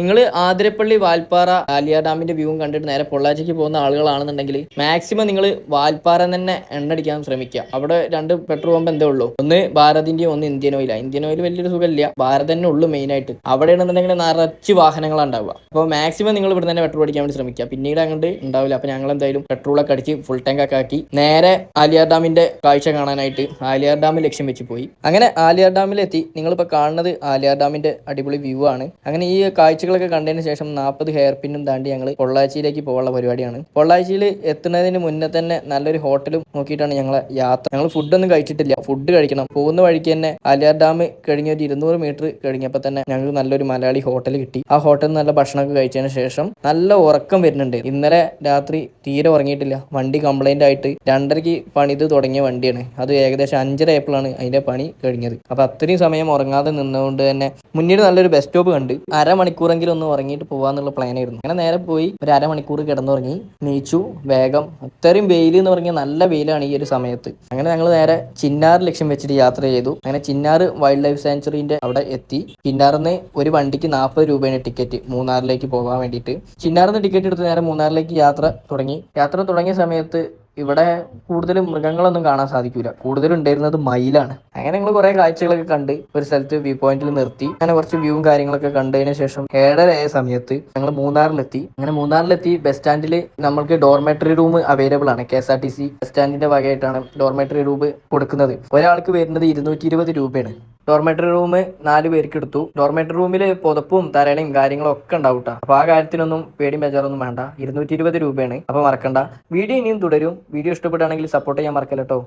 നിങ്ങൾ ആതിരപ്പള്ളി വാൽപ്പാറ ആലിയ ഡാമിന്റെ വ്യൂവും കണ്ടിട്ട് നേരെ പൊള്ളാച്ചിക്ക് പോകുന്ന ആളുകളാണെന്നുണ്ടെങ്കിൽ മാക്സിമം നിങ്ങൾ വാൽപ്പാറ തന്നെ എണ്ണടിക്കാൻ ശ്രമിക്കുക. അവിടെ രണ്ട് പെട്രോൾ പമ്പ് എന്തേ ഉള്ളൂ? ഒന്ന് ഭാരതിന്റെയും ഒന്ന് ഇന്ത്യൻ ഓയിലാണ് ഇന്ത്യൻ ഓയിൽ വലിയൊരു സുഖമില്ല. ഭാരത് തന്നെ ഉള്ളൂ മെയിൻ ആയിട്ട്. അവിടെയാണെന്നുണ്ടെങ്കിൽ നിറച്ച് വാഹനങ്ങളാണ് ഉണ്ടാവുക. അപ്പോൾ മാക്സിമം നിങ്ങൾ ഇവിടെ തന്നെ പെട്രോൾ അടിക്കാൻ വേണ്ടി ശ്രമിക്കുക. പിന്നീട് അങ്ങോട്ട് ഉണ്ടാവില്ല. അപ്പോൾ ഞങ്ങൾ എന്തായാലും പെട്രോളൊക്കെ അടിച്ച് ഫുൾ ടാങ്ക് ഒക്കെ ആക്കി നേരെ ആലിയാർ ഡാമിന്റെ കാഴ്ച കാണാനായിട്ട് ആലിയാർ ഡാം ലക്ഷ്യം വെച്ച് പോയി. അങ്ങനെ ആലിയാർ ഡാമിലെത്തി. നിങ്ങളിപ്പോൾ കാണുന്നത് ആലിയാർ ഡാമിന്റെ അടിപൊളി വ്യൂ ആണ്. അങ്ങനെ ഈ കാഴ്ചകളൊക്കെ കണ്ടതിന് ശേഷം നാൽപ്പത് ഹെയർ പിന്നും താണ്ടി ഞങ്ങൾ പൊള്ളാച്ചിയിലേക്ക് പോകാനുള്ള പരിപാടിയാണ്. പൊള്ളാച്ചിയിൽ എത്തുന്നതിന് മുന്നേ തന്നെ നല്ലൊരു ഹോട്ടലും നോക്കിയിട്ടാണ് ഞങ്ങളെ യാത്ര. ഞങ്ങൾ ഫുഡൊന്നും കഴിച്ചിട്ടില്ല. ഫുഡ് കഴിക്കണം. പോകുന്ന വഴിക്ക് തന്നെ അലിയാർ ഡാം കഴിഞ്ഞ ഒരു ഇരുന്നൂറ് മീറ്റർ കഴിഞ്ഞപ്പോൾ തന്നെ ഞങ്ങൾക്ക് നല്ലൊരു മലയാളി ഹോട്ടൽ കിട്ടി. ആ ഹോട്ടലിൽ നല്ല ഭക്ഷണമൊക്കെ കഴിച്ചതിന് ശേഷം നല്ല ഉറക്കം വരുന്നുണ്ട്. ഇന്നലെ രാത്രി തീരെ ഉറങ്ങിയിട്ടില്ല. വണ്ടി കംപ്ലൈന്റ് ആയിട്ട് രണ്ടരയ്ക്ക് പണിത് തുടങ്ങിയ വണ്ടിയാണ്. അത് ഏകദേശം അഞ്ചര ആയപ്പോഴാണ് അതിന്റെ പണി കഴിഞ്ഞത്. അപ്പോൾ അത്രയും സമയം ഉറങ്ങാതെ നിന്നുകൊണ്ട് തന്നെ മുന്നിൽ നല്ലൊരു ബസ് സ്റ്റോപ്പ് കണ്ട് അരമണിക്കൂറെങ്കിലും ഒന്ന് ഉറങ്ങിയിട്ട് പോവാന്നുള്ള പ്ലാനായിരുന്നു അങ്ങനെ നേരെ പോയി ഒരു അരമണിക്കൂർ കിടന്നുറങ്ങി. നീച്ചു വേഗം. അത്രയും വെയിൽ എന്ന് പറഞ്ഞാൽ നല്ല വെയിലാണ് ഈ ഒരു സമയത്ത്. അങ്ങനെ ഞങ്ങൾ നേരെ ചിന്നാർ ലക്ഷ്യം വെച്ചിട്ട് യാത്ര ചെയ്തു. അങ്ങനെ ചിന്നാർ വൈൽഡ് ലൈഫ് സാങ്ച്വറിന്റെ അവിടെ എത്തി. ചിന്നാറിന്ന് ഒരു വണ്ടിക്ക് നാൽപ്പത് രൂപയാണ് ടിക്കറ്റ് മൂന്നാറിലേക്ക് പോകാൻ വേണ്ടിയിട്ട്. ചിന്നാറിന്ന് ടിക്കറ്റ് എടുത്ത് നേരെ മൂന്നാറിലേക്ക് യാത്ര തുടങ്ങി. യാത്ര തുടങ്ങിയ സമയത്ത് ഇവിടെ കൂടുതലും മൃഗങ്ങളൊന്നും കാണാൻ സാധിക്കൂല. കൂടുതലും ഉണ്ടായിരുന്നത് മയിലാണ്. അങ്ങനെ ഞങ്ങൾ കുറെ കാഴ്ചകളൊക്കെ കണ്ട് ഒരു സ്ഥലത്ത് വ്യൂ പോയിന്റിൽ നിർത്തി. അങ്ങനെ കുറച്ച് വ്യൂവും കാര്യങ്ങളൊക്കെ കണ്ടതിന് ശേഷം ഏഴരയായ സമയത്ത് ഞങ്ങൾ മൂന്നാറിലെത്തി. അങ്ങനെ മൂന്നാറിലെത്തി ബസ് സ്റ്റാൻഡിൽ നമ്മൾക്ക് ഡോർമെറ്ററി റൂം അവൈലബിൾ ആണ്. K S R T C bus സ്റ്റാൻഡിന്റെ വകയായിട്ടാണ് ഡോർമെറ്ററി റൂം കൊടുക്കുന്നത്. ഒരാൾക്ക് വരുന്നത് ഇരുന്നൂറ്റി രൂപയാണ്. ഡോർമെറ്ററി റൂം നാല് പേർക്ക് എടുത്തു. ഡോർമെറ്ററി റൂമിൽ പുതപ്പും തരണയും കാര്യങ്ങളും ഒക്കെ ഉണ്ടാവും കേട്ടോ അപ്പൊ ആ കാര്യത്തിനൊന്നും പേടി ബേജാറൊന്നും വേണ്ട. ഇരുന്നൂറ്റി ഇരുപത് രൂപയാണ്. അപ്പൊ മറക്കണ്ട. വീഡിയോ ഇനിയും തുടരും. വീഡിയോ ഇഷ്ടപ്പെടുകയാണെങ്കിൽ സപ്പോർട്ട് ചെയ്യാൻ മറക്കല്ലോ